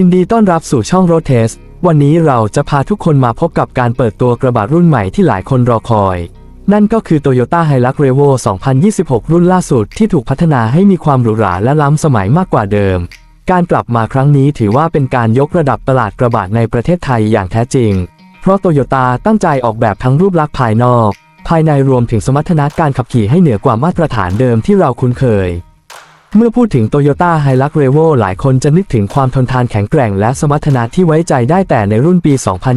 ินดีต้อนรับสู่ช่อง Road Test วันนี้เราจะพาทุกคนมาพบกับการเปิดตัวกระบะรุ่นใหม่ที่หลายคนรอคอย นั่นก็คือ Toyota Hilux Revo 2026 รุ่นล่าสุดที่ถูกพัฒนาให้มีความหรูหราและล้ำสมัยมากกว่าเดิม การกลับมาครั้งนี้ถือว่าเป็นการยกระดับตลาดกระบะในประเทศไทยอย่างแท้จริง เพราะโตโยต้าตั้งใจออกแบบทั้งรูปลักษณ์ภายนอก ภายในรวมถึงสมรรถนะการขับขี่ให้เหนือกว่ามาตรฐานเดิมที่เราคุ้นเคย เมื่อพูดถึง Toyota Hilux Revo หลายคนจะนึกถึงความทนทานแข็งแกร่งและสมรรถนะที่ไว้ใจได้แต่ในรุ่นปี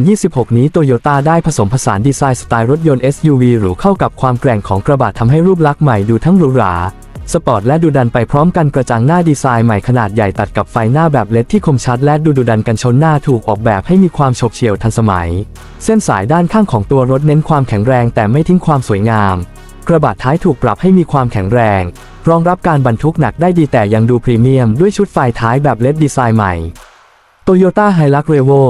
2026 นี้ Toyota ได้ผสมผสานดีไซน์สไตล์รถยนต์ SUV หรูเข้ากับความแกร่งของกระบะทำให้รูปลักษณ์ใหม่ดูทั้งหรูหราสปอร์ตและดูดันไปพร้อมกันกระจังหน้าดีไซน์ใหม่ขนาดใหญ่ตัดกับไฟหน้าแบบเลดที่คมชัดและดูดุดันกันชนหน้าถูกออกแบบให้มีความโฉบเฉี่ยวทันสมัย เส้นสายด้านข้างของตัวรถเน้นความแข็งแรงแต่ไม่ทิ้งความสวยงาม กระบะท้ายถูกปรับให้มีความแข็งแรง รองรับการบรรทุกหนักได้ดีแต่ยังดูพรีเมียมด้วยชุดไฟท้ายแบบเลดดีไซน์ใหม่ Toyota Hilux Revo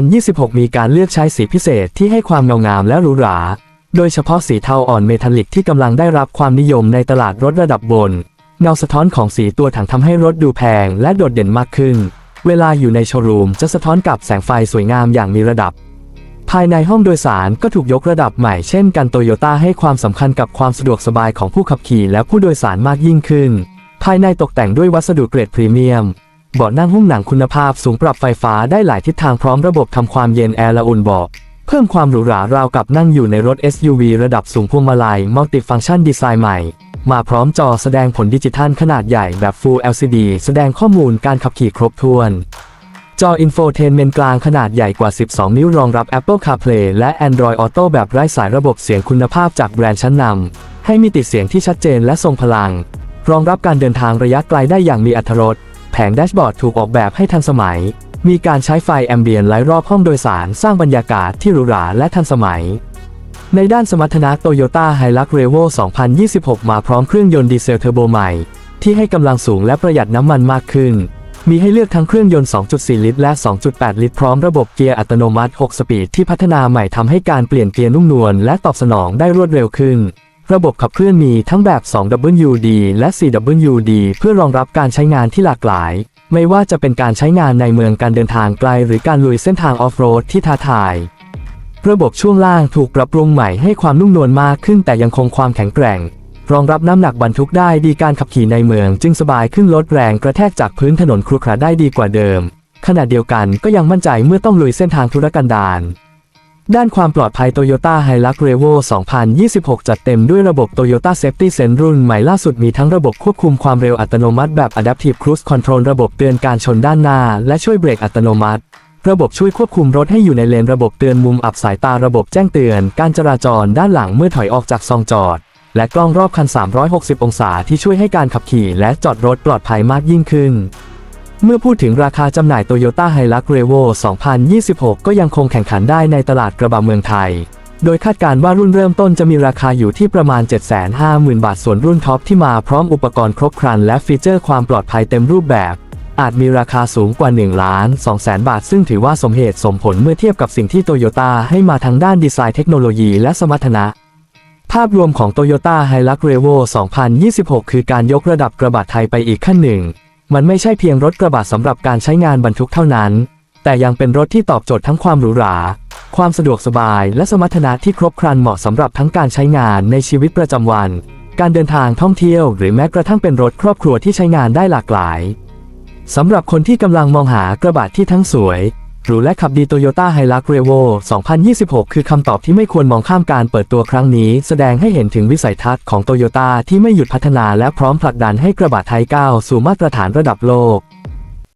2026 มีการเลือกใช้สีพิเศษที่ให้ความเงางามและหรูหรา โดยเฉพาะสีเทาอ่อนเมทัลลิกที่กำลังได้รับความนิยมในตลาดรถระดับบน เงาสะท้อนของสีตัวถังทำให้รถดูแพงและโดดเด่นมากขึ้น เวลาอยู่ในโชว์รูมจะสะท้อนกับแสงไฟสวยงามอย่างมีระดับ ภายในห้องโดยสารก็ถูกยกระดับใหม่เช่นกันโตโยต้าให้ความสำคัญกับความสะดวกสบายของผู้ขับขี่และผู้โดยสารมากยิ่งขึ้น ภายในตกแต่งด้วยวัสดุเกรดพรีเมียมเบาะนั่งหุ้มหนังคุณภาพสูงปรับไฟฟ้าได้หลายทิศทางพร้อมระบบทำความเย็นแอร์ละอุ่นเบาะเพิ่มความหรูหราราวกับนั่งอยู่ในรถ SUV ระดับสูงพวงมาลัยมัลติฟังชันดีไซน์ใหม่ มาพร้อมจอแสดงผลดิจิทัลขนาดใหญ่แบบ Full LCD แสดงข้อมูลการขับขี่ครบถ้วน จออินโฟเทนเมนต์กลางขนาดใหญ่กว่า 12 นิ้วรองรับ Apple CarPlay และ Android Auto แบบไร้สายระบบเสียงคุณภาพจากแบรนด์ชั้นนำให้มีติดเสียงที่ชัดเจนและทรงพลัง รองรับการเดินทางระยะไกลได้อย่างมีอรรถรสแผงแดชบอร์ดถูกออกแบบให้ทันสมัย มีการใช้ไฟแอมเบียนไลท์รอบห้องโดยสาร สร้างบรรยากาศที่หรูหราและทันสมัย ในด้านสมรรถนะ Toyota Hilux Revo 2026 มาพร้อมเครื่องยนต์ดีเซลเทอร์โบใหม่ ที่ให้กำลังสูงและประหยัดน้ำมันมากขึ้น มีให้เลือกทั้งเครื่องยนต์ 2.4 ลิตร และ 2.8 ลิตร พร้อมระบบเกียร์อัตโนมัติ 6 สปีดที่พัฒนาใหม่ทำให้การเปลี่ยนเกียร์นุ่มนวลและตอบสนองได้รวดเร็วขึ้น ระบบขับเคลื่อนมีทั้งแบบ 2WD และ 4WD เพื่อรองรับการใช้งานที่หลากหลาย ไม่ว่าจะเป็นการใช้งานในเมืองการเดินทางไกล หรือการลุยเส้นทางออฟโรดที่ท้าทาย ระบบช่วงล่างถูกปรับปรุงใหม่ให้ความนุ่มนวลมากขึ้นแต่ยังคงความแข็งแกร่ง รองรับน้ำหนักบรรทุกได้ดีการขับขี่ในเมือง จึงสบายขึ้นลดแรงกระแทกจากพื้นถนนครุขระได้ดีกว่าเดิม ขณะเดียวกันก็ยังมั่นใจเมื่อต้องลุยเส้นทางธุรกันดารด้านความปลอดภัย Toyota Hilux Revo 2026 จัดเต็มด้วยระบบ Toyota Safety Sense รุ่นใหม่ล่าสุดมีทั้งระบบควบคุมความเร็วอัตโนมัติแบบ Adaptive Cruise Control ระบบเตือนการชนด้านหน้า และช่วยเบรกอัตโนมัติ ระบบช่วยควบคุมรถให้อยู่ในเลนระบบเตือนมุมอับสายตาระบบแจ้งเตือน การจราจรด้านหลังเมื่อถอยออกจากซองจอด และกล้องรอบคัน 360 องศาที่ช่วยให้การขับขี่และจอดรถปลอดภัยมากยิ่งขึ้น เมื่อพูดถึงราคาจำหน่าย Toyota Hilux Revo 2026 ก็ยังคงแข่งขันได้ในตลาดกระบะเมืองไทย โดยคาดการว่ารุ่นเริ่มต้นจะมีราคาอยู่ที่ประมาณ 750,000 บาท ส่วนรุ่นท็อปที่มาพร้อมอุปกรณ์ครบครัน และฟีเจอร์ความปลอดภัยเต็มรูปแบบอาจมีราคาสูงกว่า1ล้าน2แสนบาท ซึ่งถือว่าสมเหตุสมผลเมื่อเทียบกับสิ่งที่โตโยต้าให้มาทางด้านดีไซน์เทคโนโลยีและสมรรถนะ ภาพรวมของ Toyota Hilux Revo 2026 คือการยกระดับกระบะไทยไปอีกขั้นหนึ่ง มันไม่ใช่เพียงรถกระบะสำหรับการใช้งานบรรทุกเท่านั้น แต่ยังเป็นรถที่ตอบโจทย์ทั้งความหรูหรา ความสะดวกสบาย และสมรรถนะที่ครบครันเหมาะสำหรับทั้งการใช้งานในชีวิตประจำวัน การเดินทางท่องเที่ยว หรือแม้กระทั่งเป็นรถครอบครัวที่ใช้งานได้หลากหลายสำหรับคนที่กำลังมองหากระบะที่ทั้งสวย หรูและขับดีโตโยต้าไฮลักเรโว2026 คือคำตอบที่ไม่ควรมองข้ามการเปิดตัวครั้งนี้ แสดงให้เห็นถึงวิสัยทัศน์ของโตโยต้าที่ไม่หยุดพัฒนาและพร้อมผลักดันให้กระบะไทยก้าวสู่มาตรฐานระดับโลก